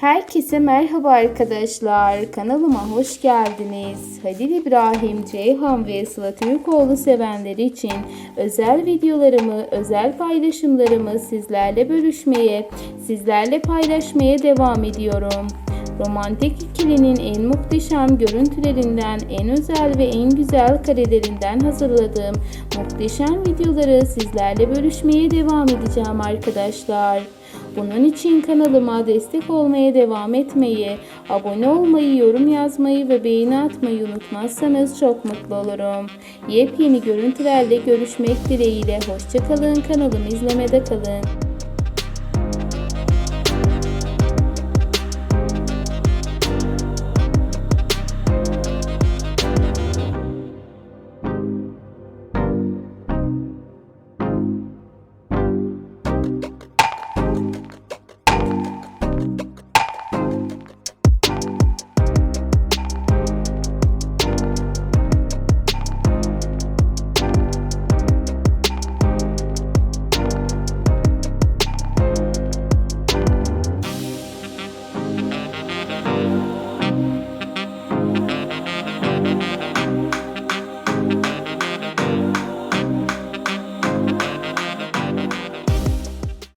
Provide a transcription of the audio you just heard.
Herkese merhaba arkadaşlar. Kanalıma hoş geldiniz. Halil İbrahim, Ceyhan ve Sıla Türkoğlu sevenleri için özel videolarımı, özel paylaşımlarımı sizlerle bölüşmeye, sizlerle paylaşmaya devam ediyorum. Romantik ikilinin en muhteşem görüntülerinden, en özel ve en güzel karelerinden hazırladığım muhteşem videoları sizlerle bölüşmeye devam edeceğim arkadaşlar. Bunun için kanalıma destek olmaya devam etmeyi, abone olmayı, yorum yazmayı ve beğeni atmayı unutmazsanız çok mutlu olurum. Yepyeni görüntülerle görüşmek dileğiyle. Hoşçakalın, kanalımı izlemede kalın.